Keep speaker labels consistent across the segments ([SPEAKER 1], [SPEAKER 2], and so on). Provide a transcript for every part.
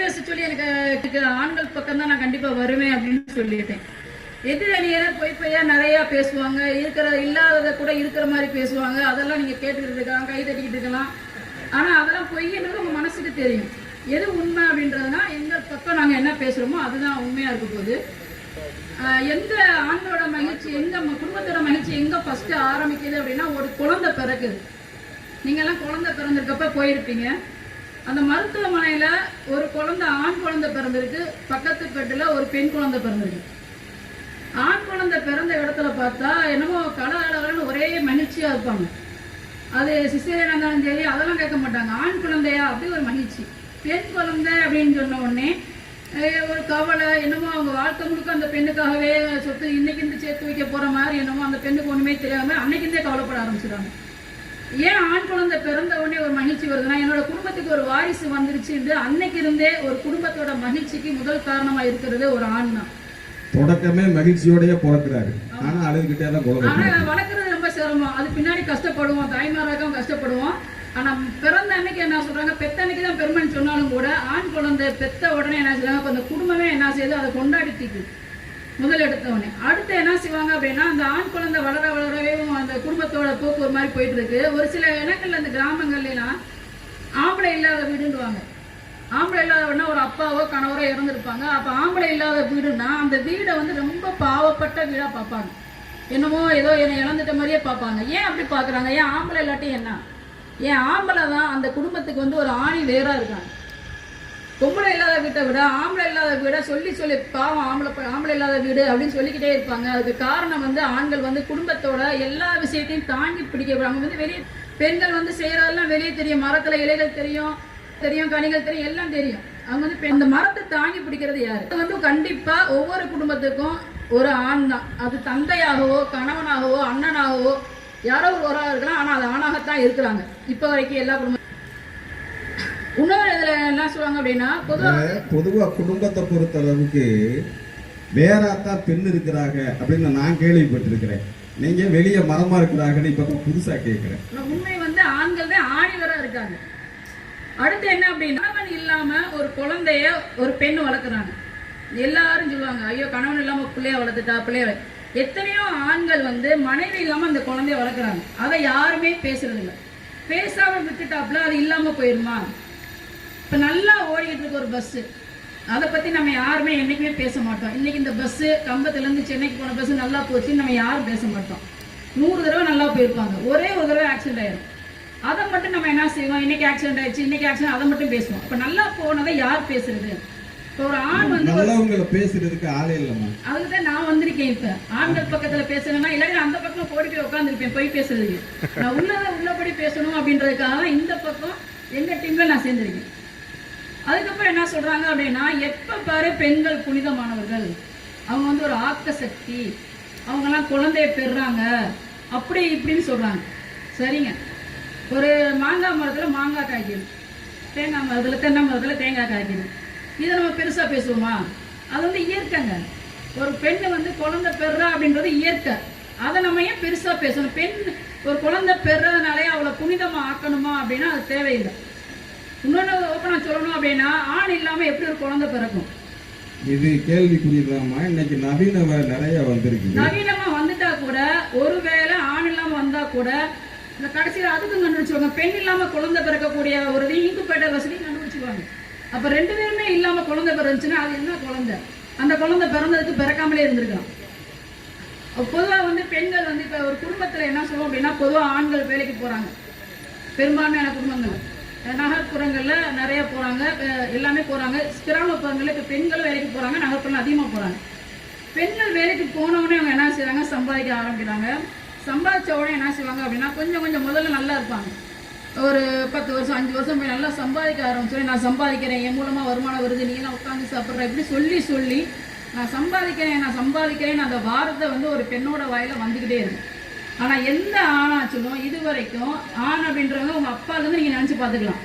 [SPEAKER 1] பேச சொல்லி எனக்கு ஆண்கள் பக்கம் தான் நான் கண்டிப்பா வருவேன் அப்படின்னு சொல்லிட்டேன். எதிரணியர் பொய் பொய்யா நிறைய பேசுவாங்க. இருக்கிற இல்லாததை கூட இருக்கிற மாதிரி பேசுவாங்க. அதெல்லாம் நீங்க கேட்டுக்கிட்டு இருக்கலாம் கை தட்டிக்கிட்டு இருக்கலாம் ஆனா அதெல்லாம் பொய்ன்றது உங்க மனசுக்கு தெரியும். எது உண்மை அப்படின்றதுனா எந்த பக்கம் நாங்க என்ன பேசுறோமோ அதுதான் உண்மையா இருக்க போகுது. எந்த ஆண்களோட மகிழ்ச்சி எங்க குடும்பத்தோட மகிழ்ச்சி எங்க ஃபர்ஸ்ட் ஆரம்பிக்குது அப்படின்னா ஒரு குழந்தை பிறக்குது. நீங்க எல்லாம் குழந்தை பிறந்திருக்கப்ப போயிருப்பீங்க. அந்த மருத்துவமனையில் ஒரு குழந்தை ஆண் குழந்தை பிறந்திருக்கு. பக்கத்து பெட்டில் ஒரு பெண் குழந்தை பிறந்திருக்கு. ஆண் குழந்தை பிறந்த இடத்துல பார்த்தா என்னமோ கலகலன்னு ஒரே மகிழ்ச்சியாக இருப்பாங்க. அது சிசேரியனா இருந்தாலும் சரி அதெல்லாம் கேட்க மாட்டாங்க. ஆண் குழந்தையா? அப்படி ஒரு மகிழ்ச்சி. பெண் குழந்தை அப்படின்னு சொன்ன உடனே ஒரு கவலை என்னமோ அவங்க வாழ்க்கை முழுக்க அந்த பெண்ணுக்காகவே சொத்து இன்னைக்கு இருந்து சேர்த்து வைக்க போகிற மாதிரி என்னமோ அந்த பெண்ணுக்கு ஒன்றுமே தெரியாமல் அன்னைக்கு இருந்தே கவலைப்பட ஆரம்பிச்சிடுறாங்க. ஏன் ஆண் குழந்தை பிறந்த உடனே ஒரு மகிழ்ச்சி வருதுன்னா என்னோட குடும்பத்துக்கு ஒரு வாரிசு வந்துருச்சு என்று அன்னைக்கு இருந்தே ஒரு குடும்பத்தோட மகிழ்ச்சிக்கு முதல் காரணமா இருக்கிறது ஒரு ஆண் தான்.
[SPEAKER 2] தொடக்கமே மகிழ்ச்சியோடய பிறக்கிறாரு. ஆனா அழுதுகிட்டே தான்
[SPEAKER 1] ஆனா. வளர்க்கறது ரொம்ப சிரமம். அது பின்னாடி கஷ்டப்படுவோம். தாய்மாராக்கும் கஷ்டப்படுவோம். ஆனா பிறந்த அன்னைக்கு என்ன சொல்றாங்க? பெத்த அன்னைக்கு தான் பெருமைன்னு சொன்னாலும் கூட ஆண் குழந்தை பெத்த உடனே என்ன அப்ப அந்த குடும்பமே என்ன செய்யுது அதை கொண்டாடி தீக்குது. முதல் எடுத்த உடனே. அடுத்து என்ன செய்வாங்க அப்படின்னா அந்த ஆண் குழந்தை வளர குடும்பத்தோட போக்கு ஒரு மாதிரி போயிட்டு இருக்கு ஒரு சில இடங்கள்ல இந்த கிராமங்கள்லாம் ஆம்பளை இல்லாத வீடுன்னுவாங்க. ஆம்பளை இல்லாதவனா ஒரு அப்பாவோ கணவரோ இறந்துருப்பாங்க. அப்ப ஆம்பளை இல்லாத வீடுன்னா அந்த வீடை வந்து ரொம்ப பாவப்பட்ட வீடா பார்ப்பாங்க. என்னமோ ஏதோ என்னை இழந்துட்ட மாதிரியே பார்ப்பாங்க. ஏன் அப்படி பார்க்குறாங்க? ஏன் ஆம்பளை இல்லாட்டி என்ன? ஏன் ஆம்பளை தான் அந்த குடும்பத்துக்கு வந்து ஒரு ஆணி வேறா இருக்காங்க. பொம்பளை இல்லாத வீட்டை விட ஆம்பளை இல்லாத வீடை சொல்லி சொல்லி பாவம் ஆம்பளை ஆம்பளை இல்லாத வீடு அப்படின்னு சொல்லிக்கிட்டே இருப்பாங்க. அதுக்கு காரணம் வந்து ஆண்கள் வந்து குடும்பத்தோட எல்லா விஷயத்தையும் தாங்கி பிடிக்க அவங்க வந்து வெளியே பெண்கள் வந்து செய்கிறதெல்லாம் வெளியே தெரியும். மரத்தில் இலைகள் தெரியும் தெரியும் கனிகள் தெரியும் எல்லாம் தெரியும். அவங்க வந்து பெ- அந்த மரத்தை தாங்கி பிடிக்கிறது யாரு? அது வந்து கண்டிப்பாக ஒவ்வொரு குடும்பத்துக்கும் ஒரு ஆண் தான். அது தந்தையாகவோ கணவனாகவோ அண்ணனாகவோ யாரோ ஒரு இருக்கலாம். ஆனால் அது ஆணாகத்தான் இருக்கிறாங்க. இப்போ வரைக்கும் எல்லா குடும்பம் இன்னொரு இதுல என்ன சொல்லுவாங்க அப்படின்னா பொதுவா
[SPEAKER 2] குடும்பத்தை பொறுத்த அளவுக்கு வேறாத்தான் பெண் இருக்கிறாங்க அப்படின்னு நான் கேள்விப்பட்டிருக்கிறேன். நீங்க வெளியே மரமா இருக்கிறாங்கன்னு இப்ப புதுசா கேட்கிறேன்
[SPEAKER 1] உண்மை வந்து ஆண்கள் தான் ஆணிவரா இருக்காங்க. அடுத்து என்ன அப்படின்னா கணவன் இல்லாம ஒரு குழந்தைய ஒரு பெண் வளர்க்குறாங்க. எல்லாரும் சொல்லுவாங்க ஐயோ கணவன் இல்லாம பிள்ளைய வளர்த்துட்டா பிள்ளைய வள-" எத்தனையோ ஆண்கள் வந்து மனைவி இல்லாம அந்த குழந்தைய வளர்க்குறாங்க. அதை யாருமே பேசுறது இல்ல. பேசாம விட்டுட்டாப்புல அது இல்லாம போயிருமா? இப்ப நல்லா ஓடிட்டு இருக்க ஒரு பஸ் அதை பத்தி நம்ம யாருமே என்னைக்குமே பேச மாட்டோம். இன்னைக்கு இந்த பஸ் கம்பத்துல இருந்து சென்னைக்கு போன பஸ் நல்லா போச்சுன்னு நம்ம யாரும் பேச மாட்டோம். நூறு தடவை நல்லா போயிருப்பாங்க. ஒரே ஒரு தடவை ஆக்சிடென்ட் ஆயிரும். அதை மட்டும் நம்ம என்ன செய்வோம்? இன்னைக்கு ஆக்சிடென்ட் ஆயிடுச்சு இன்னைக்கு ஆக்சிடென்ட் அதை மட்டும் பேசுவோம். இப்ப நல்லா போனதை யார் பேசுறது? இப்ப ஒரு ஆண் வந்து
[SPEAKER 2] நல்லவங்களை பேசுறதுக்கு ஆளே இல்லம்மா.
[SPEAKER 1] அதுக்கு தான் நான் வந்திருக்கேன் இப்ப. ஆண்கள் பக்கத்துல பேசணும்னா இல்லாட்டி அந்த பக்கம் ஓடி போய் உட்காந்துருப்பேன் போய் பேசுறதுக்கு. நான் உள்ளதை உள்ளபடி பேசணும் அப்படின்றதுக்காக தான் இந்த பக்கம் எங்க டீம்ல நான் சேர்ந்திருக்கேன். அதுக்கப்புறம் என்ன சொல்கிறாங்க அப்படின்னா எப்போ பாரு பெண்கள் புனிதமானவர்கள். அவங்க வந்து ஒரு ஆக்க சக்தி அவங்கெல்லாம் குழந்தைய பெறுறாங்க. அப்படி இப்படின்னு சொல்கிறாங்க சரிங்க. ஒரு மாங்காய் மரத்தில் மாங்காய் காய்க்குது. தேங்காய் மரத்தில் தென்னை மரத்தில் தேங்காய் காய்க்குது. இதை நம்ம பெருசாக பேசுவோமா? அது வந்து இயற்கைங்க. ஒரு பெண்ணு வந்து குழந்தை பெறுறா அப்படின்றது இயற்கை. அதை நம்ம ஏன் பெருசாக பேசணும்? பெண் ஒரு குழந்தை பெறதுனாலே அவளை புனிதமாக ஆக்கணுமா அப்படின்னா அது தேவையில்லை. இன்னொன்று ஓப்பனா சொல்லணும் அப்படின்னா ஆண் இல்லாம எப்படி ஒரு குழந்தை பிறக்கும்?
[SPEAKER 2] இது கேள்விக்குரியதாம்மா இன்னைக்கு நவீன நிறைய வந்திருக்குது.
[SPEAKER 1] நவீனமா வந்துட்டா கூட ஒருவேளை ஆண் இல்லாம வந்தா கூட இந்த கடைசியில அதுக்கும் கண்டுபிடிச்சுவாங்க பெண் இல்லாம குழந்தை பிறக்கக்கூடிய ஒரு இன்குபேட்டர் வசதி கண்டுபிடிச்சுவாங்க அப்ப ரெண்டு பேருமே இல்லாம குழந்தை பிறந்துச்சுன்னா அது என்ன குழந்தை? அந்த குழந்தை பிறந்ததுக்கு பிறக்காமலே இருந்திருக்கலாம். பொதுவா வந்து பெண்கள் வந்து இப்ப ஒரு குடும்பத்துல என்ன சொல்லுவோம் அப்படின்னா பொதுவா ஆண்கள் வேலைக்கு போறாங்க. பெரும்பான்மையான குடும்பங்கள். நகர்ப்புறங்களில் நிறைய போகிறாங்க எல்லாமே போகிறாங்க கிராமப்புறங்களில் இப்போ பெண்கள் வேலைக்கு போகிறாங்க நகர்ப்புறம் அதிகமாக போகிறாங்க பெண்கள் வேலைக்கு போனவுடனே அவங்க என்ன செய்கிறாங்க சம்பாதிக்க ஆரம்பிக்கிறாங்க. சம்பாதிச்ச உடனே என்ன செய்வாங்க அப்படின்னா கொஞ்சம் கொஞ்சம் முதல்ல நல்லா இருப்பாங்க. ஒரு பத்து வருஷம் அஞ்சு வருஷம் போய் நல்லா சம்பாதிக்க ஆரம்பிச்சோடனே நான் சம்பாதிக்கிறேன் என் மூலமாக வருமானம் வருது நீங்களாம் உட்காந்து சாப்பிட்ற இப்படி சொல்லி சொல்லி நான் சம்பாதிக்கிறேன் நான் சம்பாதிக்கிறேன் அந்த வாரத்தை வந்து ஒரு பெண்ணோட வாயில வந்துக்கிட்டே இருக்கு. ஆனா எந்த ஆணாச்சுலும் இது வரைக்கும் ஆண் அப்படின்றவங்க உங்க அப்பால இருந்து நீங்க நினைச்சு பாத்துக்கலாம்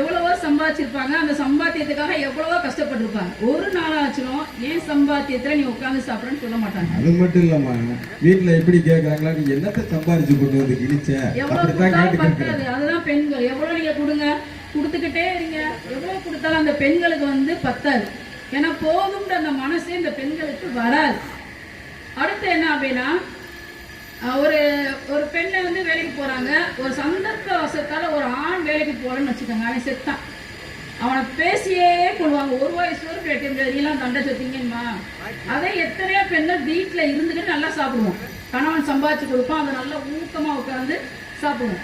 [SPEAKER 1] எவ்வளவோ சம்பாதிச்சிருப்பாங்க. அந்த சம்பாத்தியத்துக்காக எவ்வளவோ கஷ்டப்பட்டிருப்பாங்க. ஒரு நாளாச்சும் ஏன் சம்பாத்தியத்துல நீ உட்கார்ந்து சாப்பிடுறேன்னு சொல்ல மாட்டாங்க.
[SPEAKER 2] அது மட்டும் இல்லம்மா வீட்டுல எப்படி கேக்குறாங்களா நீ என்னத்தை சம்பாரிச்சு கொண்டு வந்து கிழிச்ச?
[SPEAKER 1] அதுதான் பெண்கள். எவ்வளவு நீங்க கொடுங்க? கொடுத்துக்கிட்டே இருங்க. எவ்வளவு கொடுத்தாலும் அந்த பெண்களுக்கு வந்து பத்தாது. ஏன்னா போதும்ன்ற அந்த மனசே இந்த பெண்களுக்கு வராது. அடுத்து என்ன அப்படின்னா ஒரு ஒரு பெண்ணை வந்து வேலைக்கு போகிறாங்க ஒரு சந்தர்ப்ப வசத்தால் ஒரு ஆண் வேலைக்கு போகிறேன்னு வச்சுக்கோங்க. அவன் செத்தான் அவனை பேசியே கொள்வாங்க. ஒரு வயசு வரைக்கும் கேட்க முடியாது நீலாம் தண்டை சொத்தீங்கம்மா. அதே எத்தனையோ பெண்கள் வீட்டில் இருந்துக்கிட்டு நல்லா சாப்பிடுவோம். கணவன் சம்பாதிச்சு கொடுப்பான். அதை நல்லா ஊக்கமாக உட்காந்து சாப்பிடுவோம்.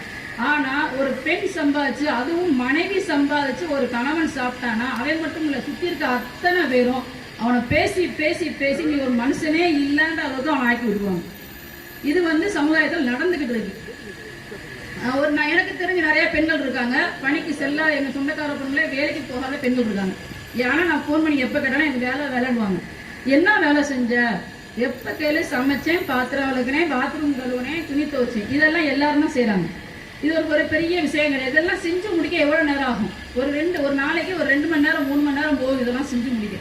[SPEAKER 1] ஆனால் ஒரு பெண் சம்பாதிச்சு அதுவும் மனைவி சம்பாதிச்சு ஒரு கணவன் சாப்பிட்டானா அவன் மட்டும் இல்லை சுற்றி இருக்க அத்தனை பேரும் அவனை பேசி பேசி பேசி நீ ஒரு மனுஷனே இல்லைன்ற அளவுக்கு அவனை ஆக்கி விடுவாங்க இது வந்து சமுதாயத்தில் நடந்துகிட்டு இருக்கு. ஒரு நான் எனக்கு தெரிஞ்ச நிறைய பெண்கள் இருக்காங்க. பணிக்கு செல்ல எங்க சொந்தக்கார பொண்ணுல வேலைக்கு போகாத பெண்கள் இருக்காங்க. ஏன்னா நான் ஃபோன் பண்ணி எப்போ கேட்டாலும் எனக்கு வேலை வேலைன்னுவாங்க. என்ன வேலை செஞ்ச? எப்போ கேளு? சமைச்சேன் பாத்திரம் விளக்குனேன் பாத்ரூம் கழுவுனேன் துணி துவைச்சேன். இதெல்லாம் எல்லாரும் தான் செய்கிறாங்க இது ஒரு ஒரு பெரிய விஷயம் கிடையாது. இதெல்லாம் செஞ்சு முடிக்க எவ்வளோ நேரம் ஆகும்? ஒரு ரெண்டு ஒரு நாளைக்கு ஒரு ரெண்டு மணி நேரம் மூணு மணி நேரம் போகும் இதெல்லாம் செஞ்சு முடிக்க.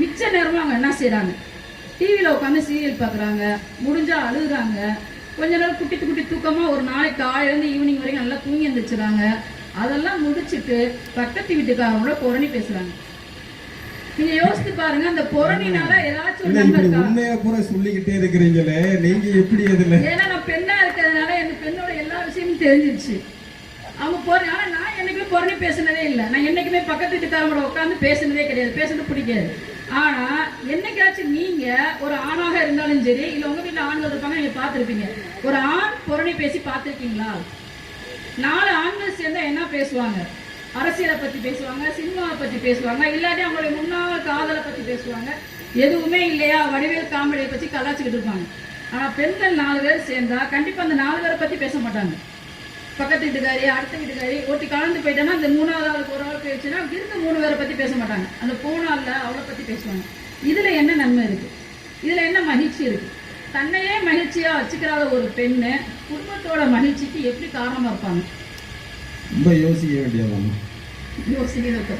[SPEAKER 1] மிச்ச நேரமும் அவங்க என்ன செய்கிறாங்க டிவியில் உட்காந்து சீரியல் பார்க்குறாங்க முடிஞ்சா அழுகுறாங்க. கொஞ்ச நேரம் குட்டி குட்டி தூக்கமாக ஒரு நாளைக்கு காலையிலேருந்து ஈவினிங் வரைக்கும் நல்லா தூங்கி எழுந்திரிச்சுறாங்க அதெல்லாம் முடிச்சிட்டு பக்கத்து வீட்டுக்காரங்களோட புரணி பேசுறாங்க. நீங்க யோசித்து பாருங்க அந்த புரணினால ஏதாச்சும்
[SPEAKER 2] உண்மையை பூரா சொல்லிக்கிட்டே இருக்கிறீங்களே. நீங்க எப்படி அதுல
[SPEAKER 1] ஏன்னா நான் பெண்ணா இருக்கிறதுனால எனக்கு பெண்ணோட எல்லா விஷயமும் தெரிஞ்சிருச்சு. அவங்க போற ஆனா நான் என்னைக்குமே புரணி பேசினதே இல்லை. நான் என்னைக்குமே பக்கத்து வீட்டுக்காரங்களோட உட்காந்து பேசினதே கிடையாது. பேசுறது பிடிக்காது. ஆனா என்னைக்காச்சும் நீங்க ஒரு ஆணாக இருந்தாலும் சரி இல்ல உங்க வீட்டுல ஆண்கள் இருப்பாங்க நீங்க பார்த்திருப்பீங்க. ஒரு ஆண் புறணி பேசி பார்த்திருக்கீங்களா? நாலு ஆண்கள் சேர்ந்தா என்ன பேசுவாங்க? அரசியலை பத்தி பேசுவாங்க சினிமாவை பத்தி பேசுவாங்க இல்லாட்டி அவங்களுடைய முன்னாள் காதலை பத்தி பேசுவாங்க. எதுவுமே இல்லையா? வடிவேல் காமெடியை பத்தி கலாச்சிக்கிட்டு இருப்பாங்க. ஆனா பெண்கள் நாலு பேர் சேர்ந்தா கண்டிப்பா அந்த நாலு பேரை பத்தி பேச மாட்டாங்க. பக்கத்து வீட்டுக்காரி அடுத்த வீட்டுக்காரி ஒருத்தி கலந்து போயிட்டேன்னா அந்த மூணாவது ஆளுக்கு ஒரு ஆள் போயிடுச்சுன்னா இருக்க மூணு பேரை பத்தி பேச மாட்டாங்க. அந்த போனால அவளை பத்தி பேசுவாங்க. இதுல என்ன நன்மை இருக்கு? இதுல என்ன மகிழ்ச்சி இருக்கு? தன்னையே மகிழ்ச்சியா வச்சுக்கிறாத ஒரு பெண்ணு குடும்பத்தோட மகிழ்ச்சிக்கு எப்படி காரணமா இருப்பாங்க?
[SPEAKER 2] ரொம்ப யோசிக்க வேண்டியதான்
[SPEAKER 1] யோசிக்கிறது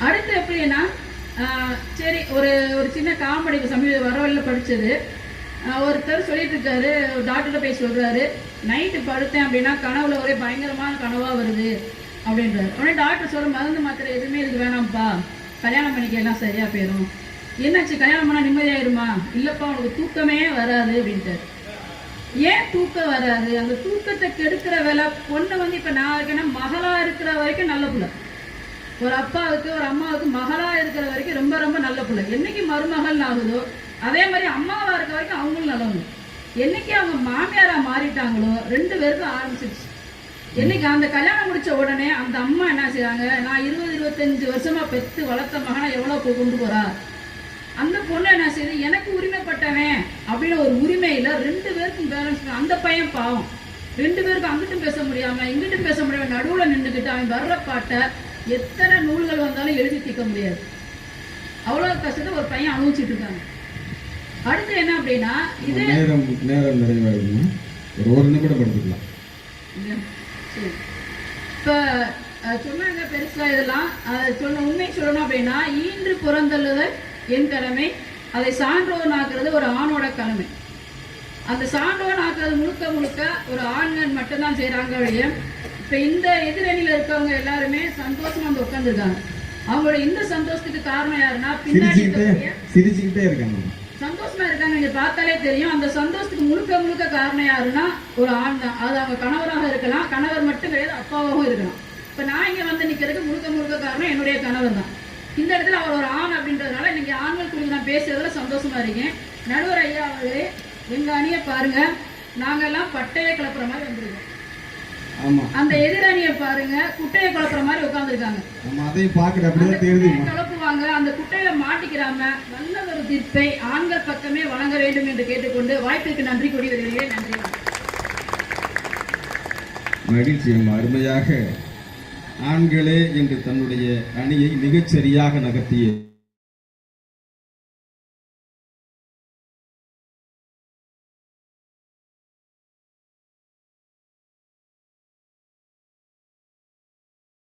[SPEAKER 1] அடுத்து எப்படின்னா சரி ஒரு ஒரு சின்ன காமெடி சமீப வரவழில படிச்சது. ஆஹ், ஒருத்தர் சொல்லிட்டு இருக்காரு டாக்டர்கிட்ட போய் சொல்றாரு நைட்டு படுத்தேன் அப்படின்னா கனவுல ஒரே பயங்கரமான கனவா வருது அப்படின்றாரு. உடனே டாக்டர் சொல்கிற மருந்து மாத்திரை எதுவுமே இதுக்கு வேணாம்ப்பா. கல்யாணம் பண்ணிக்க எல்லாம் சரியா போயிடும் என்னாச்சு? கல்யாணம் பண்ணா நிம்மதியாயிருமா? இல்லப்பா உனக்கு தூக்கமே வராது அப்படின்ட்டு ஏன் தூக்கம் வராது? அந்த தூக்கத்தை கெடுக்கிற வேலை பொண்ணு வந்து இப்போ நான் இருக்கேன்னா மகளாக இருக்கிற வரைக்கும் நல்ல பிள்ளை. ஒரு அப்பாவுக்கு ஒரு அம்மாவுக்கு மகளாக இருக்கிற வரைக்கும் ரொம்ப ரொம்ப நல்ல பிள்ளை. என்னைக்கு மருமகள் ஆகுதோ அதே மாதிரி அம்மாவா இருக்க வரைக்கும் அவங்களும் நல்லவங்க. என்னைக்கு அவங்க மாமியாரா மாறிட்டாங்களோ ரெண்டு பேருக்கும் ஆரம்பிச்சிருச்சு. என்னைக்கு அந்த கல்யாணம் முடிச்ச உடனே அந்த அம்மா என்ன செய்யறாங்க நான் இருபது இருபத்தஞ்சு வருஷமா பெத்து வளர்த்த மகனை எவ்வளவு கொண்டு போறா? அந்த பொண்ணு என்ன செய்யுது எனக்கு உரிமைப்பட்டவன் அப்படின்னு ஒரு உரிமையில ரெண்டு பேருக்கும் பேலன்ஸ் அந்த பையன் பாவம். ரெண்டு பேருக்கும் அங்கிட்டும் பேச முடியாம இங்கிட்டும் பேச முடியாம நடுவுல நின்றுக்கிட்டு அவன் வர்ற பாட்டை எத்தனை நூல்கள் வந்தாலும் எழுதி தீர்க்க முடியாது. அவ்வளோ கஷ்டத்தை ஒரு பையன் அனுபவிச்சுட்டு இருக்காங்க. அடுத்து என்ன அப்படின்னா இது
[SPEAKER 2] நேரம் நேரம் நிறைவாகுங்க ஒரு ஒரு நிமிடம்?
[SPEAKER 1] சரி. இப்ப சொன்னாங்க பெருசா இதெல்லாம். சொன்ன உண்மை சொல்லணும் அப்படின்னா ஈன்று புறந்தள்ளுதல் என் கடமை அதை சான்றோன் ஆக்குறது ஒரு ஆணோட கடமை. அந்த சான்றோன் ஆக்குறது முழுக்க முழுக்க ஒரு ஆண்கள் மட்டும்தான் செய்றாங்க ஒழிய இப்ப இந்த எதிரணியில இருக்கவங்க எல்லாருமே சந்தோஷமா வந்து உட்காந்துருக்காங்க அவங்களோட இந்த சந்தோஷத்துக்கு காரணம் யாருன்னா பின்னாடி
[SPEAKER 2] சிரிச்சுக்கிட்டே இருக்காங்க.
[SPEAKER 1] சந்தோஷமா இருக்காங்க நீங்க பார்த்தாலே தெரியும். அந்த சந்தோஷத்துக்கு முழுக்க முழுக்க காரணம் யாருன்னா ஒரு ஆண் தான். அது அவங்க கணவராக இருக்கலாம். கணவர் மட்டும் கிடையாது அப்பாவாகவும் இருக்கலாம். இப்ப நான் இங்க வந்து நிக்கிறதுக்கு முழுக்க முழுக்க காரணம் என்னுடைய கணவர் தான். இந்த இடத்துல அவர் ஒரு ஆண் அப்படின்றதுனால இன்னைக்கு ஆண்கள் குறித்து நான் பேசுறதுல சந்தோஷமா இருக்கேன். நடுவர் ஐயா அவர்களே எங்க அணியை பாருங்க. நாங்கெல்லாம் பட்டையை கிளப்புற மாதிரி வந்திருக்கோம். அந்த எதிரணியை பாருங்க குட்டையை குழப்புற மாதிரி உட்காந்துருக்காங்க
[SPEAKER 2] நம்ம அதையும்
[SPEAKER 1] அந்த
[SPEAKER 2] தெரியுது
[SPEAKER 1] குட்டையை கிளப்புவாங்க அந்த குட்டையில மாட்டிக்கிறாம நல்ல ஒரு தீர்ப்பை ஆண்கள் பக்கமே வழங்க வேண்டும் என்று கேட்டுக்கொண்டு வாய்ப்பிற்கு நன்றி கூடி வருகிறேன். நன்றி.
[SPEAKER 2] மகிழ்ச்சி அம்மா அருமையாக ஆண்களே என்று தன்னுடைய அணியை மிகச் சரியாக நகர்த்திய.